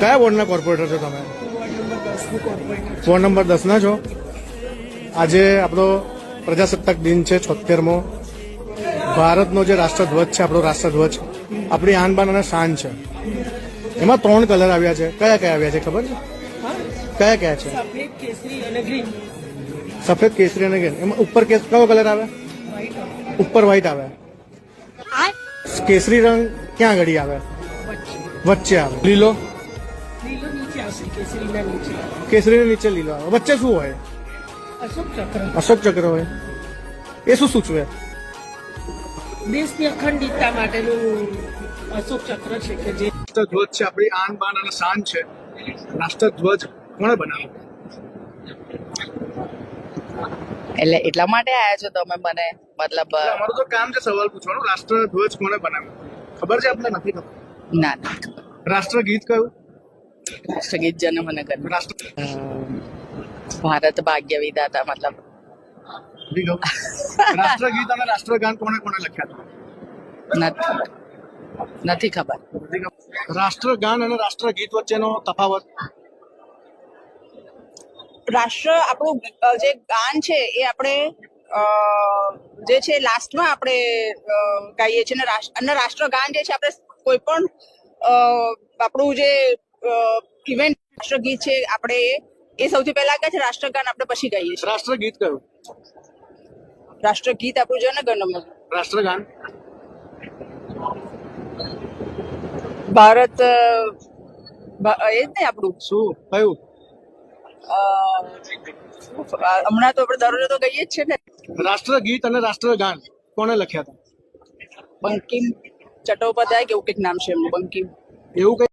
કયા વોર્ડના કોર્પોરેટર છો તમે? વોર્ડ નંબર દસનું છો? આજે આપણો પ્રજાસત્તાક દિન છે છોતેરમો. ભારતનો જે રાષ્ટ્રધ્વજ છે આપણો રાષ્ટ્રધ્વજ આપણી આનબાન અને શાન છે. એમાં ત્રણ કલર આવ્યા છે. કયા કયા આવ્યા છે ખબર છે? કયા કયા છે? સફેદ કેસરી અને ગ્રીન. સફેદ કેસરી અને ગ્રીન. એમાં ઉપર કયો કલર આવે? ઉપર વ્હાઈટ આવે. કેસરી રંગ ક્યાં આગળ આવે? વચ્ચે. વચ્ચે આવે. લીલો? લીલો નીચે આવશે કેસરીના નીચે. કેસરી નીચે લીલો આવે. વચ્ચે શું હોય? અશોક ચક્ર. અશોક ચક્ર હોય. એ શું સૂચવે? દેશની અખંડિતતા માટેનું અશોક ચક્ર છે કે જે રાષ્ટ્રધ્વજ છે આપણી આન બાન અને શાન છે. રાષ્ટ્રધ્વજ કોણે બનાવ્યો? એટલે એટલા માટે આયા છો તમે મને? મતલબ અમારું તો કામ છે સવાલ પૂછવાનું. રાષ્ટ્રધ્વજ કોણે બનાવ્યો? ખબર છે આપને? નથી ખબર? ના ના રાષ્ટ્રગીત કયું? રાષ્ટ્રગીત જન મને રાષ્ટ્ર ભારત ભાગ્ય વિધાતા મતલબ રાષ્ટ્રગીત અને રાષ્ટ્રગાન કોણે કોણે લખ્યા નથી નથી ખબર રાષ્ટ્રગાન અને રાષ્ટ્રગીત વચ્ચેનો તફાવત રાષ્ટ્ર આપણું જે ગાન છે એ આપણે જે છે લાસ્ટમાં આપણે ગાઈએ છીએ અને રાષ્ટ્ર ગાન રાષ્ટ્રગાન જે છે આપણે કોઈ પણ આપણું જે ઇવેન્ટ રાષ્ટ્રગીત છે આપણે એ- સૌથી પહેલા ગાય છે રાષ્ટ્રગાન આપણે પછી ગાઈએ છીએ. રાષ્ટ્રગીત કયું? રાષ્ટ્રગીત આપણું ગણમન રાષ્ટ્રગાન? ભારત એ જ ને આપણું? શું? કયું? હમણાં તો આપણે દરરોજ તો ગઈએ જ છે ને. રાષ્ટ્રગીત અને રાષ્ટ્રગાન કોણે લખ્યા હતા? બંકિમ ચટ્ટોપાધ્યાય કે એવું કંઈક નામ છે એમનું બંકિમ. એવું કઈ